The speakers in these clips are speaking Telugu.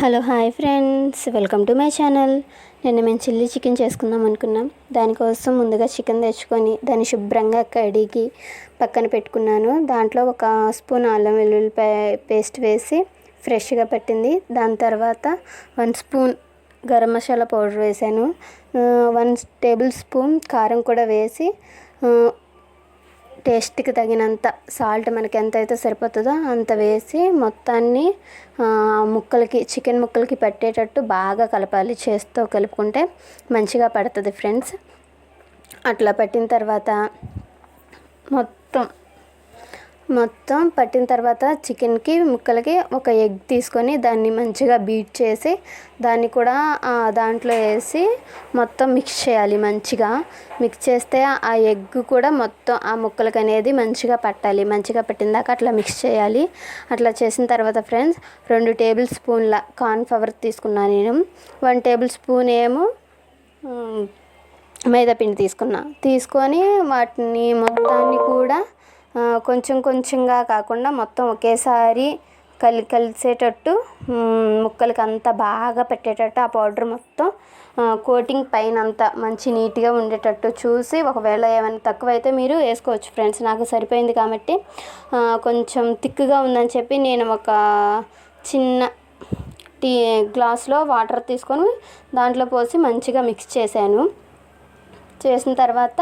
Hello hi friends. Welcome to my channel. నిన్న మేము చిల్లీ చికెన్ చేసుకుందాం అనుకున్నాం. దానికోసం ముందుగా చికెన్ తెచ్చుకొని దాన్ని శుభ్రంగా కడిగి పక్కన పెట్టుకున్నాను. దాంట్లో ఒక స్పూన్ అల్లం వెల్లుల్లి పేస్ట్ వేసి ఫ్రెష్గా పట్టింది. దాని తర్వాత one spoon garam masala powder వేసాను. వన్ టేబుల్ స్పూన్ కారం కూడా వేసి టేస్ట్కి తగినంత సాల్ట్ మనకి ఎంత అయితే సరిపోతుందో అంత వేసి మొత్తాన్ని ముక్కలకి చికెన్ ముక్కలకి పెట్టేటట్టు బాగా కలపాలి. చేస్తూ కలుపుకుంటే మంచిగా పడుతుంది ఫ్రెండ్స్. అట్లా పెట్టిన తర్వాత మొత్తం మొత్తం పట్టిన తర్వాత చికెన్కి ముక్కలకి ఒక ఎగ్ తీసుకొని దాన్ని మంచిగా బీట్ చేసి దాన్ని కూడా దాంట్లో వేసి మొత్తం మిక్స్ చేయాలి మంచిగా. మిక్స్ చేస్తే ఆ ఎగ్ కూడా మొత్తం ఆ ముక్కలకి అనేది మంచిగా పట్టాలి. మంచిగా పట్టిందాక అట్లా మిక్స్ చేయాలి. అట్లా చేసిన తర్వాత ఫ్రెండ్స్ రెండు టేబుల్ స్పూన్ల కార్న్ ఫ్లవర్ తీసుకున్నాను నేను. వన్ టేబుల్ స్పూన్ ఏమో ఉమ్, మైదా పిండి తీసుకున్నా. తీసుకొని వాటిని మొత్తాన్ని కూడా కొంచెం కొంచెంగా కాకుండా మొత్తం ఒకేసారి కలి కలిసేటట్టు ముక్కలకి అంతా బాగా పెట్టేటట్టు ఆ పౌడర్ మొత్తం కోటింగ్ పైన అంతా మంచి నీట్గా ఉండేటట్టు చూసి ఒకవేళ ఏమైనా తక్కువైతే మీరు వేసుకోవచ్చు ఫ్రెండ్స్. నాకు సరిపోయింది కాబట్టి కొంచెం థిక్గా ఉందని చెప్పి నేను ఒక చిన్న టీ గ్లాస్లో వాటర్ తీసుకొని దాంట్లో పోసి మంచిగా మిక్స్ చేశాను. చేసిన తర్వాత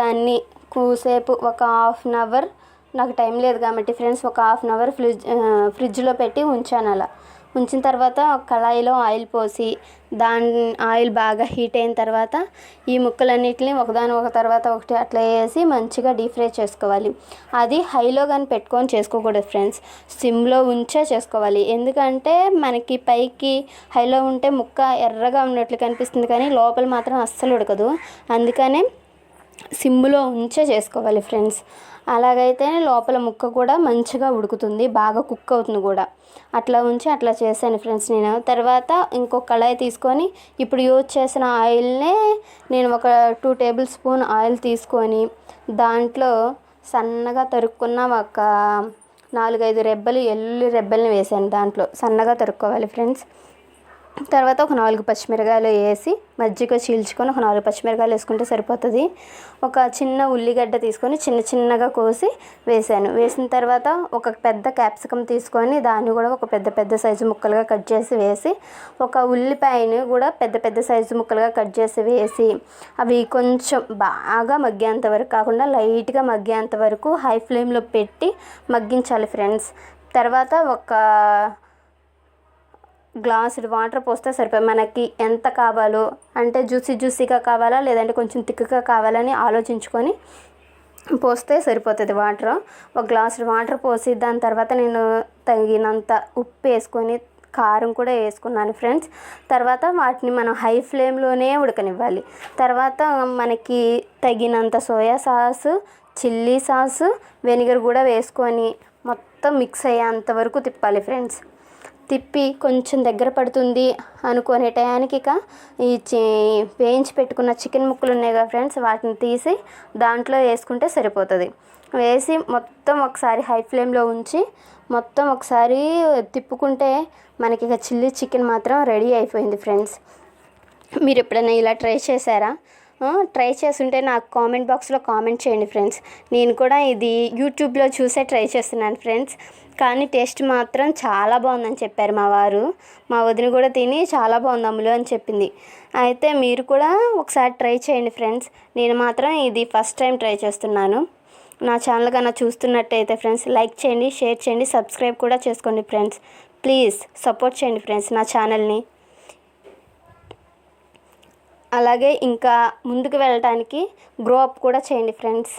దాన్ని కూసేపు ఒక హాఫ్ అన్ అవర్ నాకు టైం లేదు కాబట్టి ఫ్రెండ్స్ ఒక హాఫ్ అన్ అవర్ ఫ్రిడ్జ్ ఫ్రిడ్జ్లో పెట్టి ఉంచాను అలా. ఉంచిన తర్వాత కళాయిలో ఆయిల్ పోసి దాని ఆయిల్ బాగా హీట్ అయిన తర్వాత ఈ ముక్కలన్నిటిని ఒకదాని ఒక తర్వాత ఒకటి అట్లా వేసి మంచిగా డీప్ ఫ్రై చేసుకోవాలి. అది హైలో కానీ పెట్టుకొని చేసుకోకూడదు ఫ్రెండ్స్. సిమ్లో ఉంచే చేసుకోవాలి. ఎందుకంటే మనకి పైకి హైలో ఉంటే ముక్క ఎర్రగా ఉన్నట్లు కనిపిస్తుంది కానీ లోపల మాత్రం అస్సలు ఉడకదు. అందుకనే సిమ్లో ఉంచే చేసుకోవాలి ఫ్రెండ్స్. అలాగైతే లోపల ముక్క కూడా మంచిగా ఉడుకుతుంది బాగా కుక్ అవుతుంది కూడా. అట్లా ఉంచి అట్లా చేశాను ఫ్రెండ్స్ నేను. తర్వాత ఇంకొక కళాయి తీసుకొని ఇప్పుడు యూజ్ చేసిన ఆయిల్నే నేను ఒక టూ టేబుల్ స్పూన్ ఆయిల్ తీసుకొని దాంట్లో సన్నగా తరుక్కున్న ఒక నాలుగైదు రెబ్బలు ఎల్లు రెబ్బల్ని వేసాను దాంట్లో. సన్నగా తరుక్కోవాలి ఫ్రెండ్స్. తర్వాత ఒక నాలుగు పచ్చిమిరకాయలు వేసి మజ్జిగ చీల్చుకొని ఒక నాలుగు పచ్చిమిరకాయలు వేసుకుంటే సరిపోతుంది. ఒక చిన్న ఉల్లిగడ్డ తీసుకొని చిన్న చిన్నగా కోసి వేసాను. వేసిన తర్వాత ఒక పెద్ద క్యాప్సికమ్ తీసుకొని దాన్ని కూడా ఒక పెద్ద పెద్ద సైజు ముక్కలుగా కట్ చేసి వేసి ఒక ఉల్లిపాయని కూడా పెద్ద పెద్ద సైజు ముక్కలుగా కట్ చేసి వేసి అవి కొంచెం బాగా మగ్గేంత వరకు కాకుండా లైట్గా మగ్గేంత వరకు హై ఫ్లేమ్లో పెట్టి మగ్గించాలి ఫ్రెండ్స్. తర్వాత ఒక గ్లాసుడు వాటర్ పోస్తే సరిపోయి మనకి ఎంత కావాలో అంటే జ్యూసీ జ్యూసీగా కావాలా లేదంటే కొంచెం తిక్కుగా కావాలని ఆలోచించుకొని పోస్తే సరిపోతుంది వాటర్. ఒక గ్లాసు వాటర్ పోసి దాని తర్వాత నేను తగినంత ఉప్పు వేసుకొని కారం కూడా వేసుకున్నాను ఫ్రెండ్స్. తర్వాత వాటిని మనం హై ఫ్లేమ్లోనే ఉడకనివ్వాలి. తర్వాత మనకి తగినంత soya sauce chilli sauce vinegar కూడా వేసుకొని మొత్తం మిక్స్ అయ్యేంత వరకు తిప్పాలి ఫ్రెండ్స్. తిప్పి కొంచెం దగ్గర పడుతుంది అనుకునే టయానికి ఇక ఈ వేయించి పెట్టుకున్న చికెన్ ముక్కలు ఉన్నాయి కదా ఫ్రెండ్స్ వాటిని తీసి దాంట్లో వేసుకుంటే సరిపోతుంది. వేసి మొత్తం ఒకసారి హై ఫ్లేమ్లో ఉంచి మొత్తం ఒకసారి తిప్పుకుంటే మనకి ఇక చిల్లీ చికెన్ మాత్రం రెడీ అయిపోయింది ఫ్రెండ్స్. మీరు ఎప్పుడైనా ఇలా ట్రై చేశారా? ట్రై చేస్తుంటే నాకు కామెంట్ బాక్స్లో కామెంట్ చేయండి ఫ్రెండ్స్. నేను కూడా ఇది యూట్యూబ్లో చూసే ట్రై చేస్తున్నాను ఫ్రెండ్స్. కానీ టేస్ట్ మాత్రం చాలా బాగుందని చెప్పారు మా వారు. మా వదిన కూడా తిని చాలా బాగుంది అమ్ములు అని చెప్పింది. అయితే మీరు కూడా ఒకసారి ట్రై చేయండి ఫ్రెండ్స్. నేను మాత్రం ఇది ఫస్ట్ టైం ట్రై చేస్తున్నాను. నా ఛానల్ కన్నా చూస్తున్నట్టయితే ఫ్రెండ్స్ లైక్ చేయండి షేర్ చేయండి సబ్స్క్రైబ్ కూడా చేసుకోండి ఫ్రెండ్స్. ప్లీజ్ సపోర్ట్ చేయండి ఫ్రెండ్స్ నా ఛానల్ని. అలాగే ఇంకా ముందుకు వెళ్ళటానికి గ్రో అప్ కూడా చేయండి ఫ్రెండ్స్.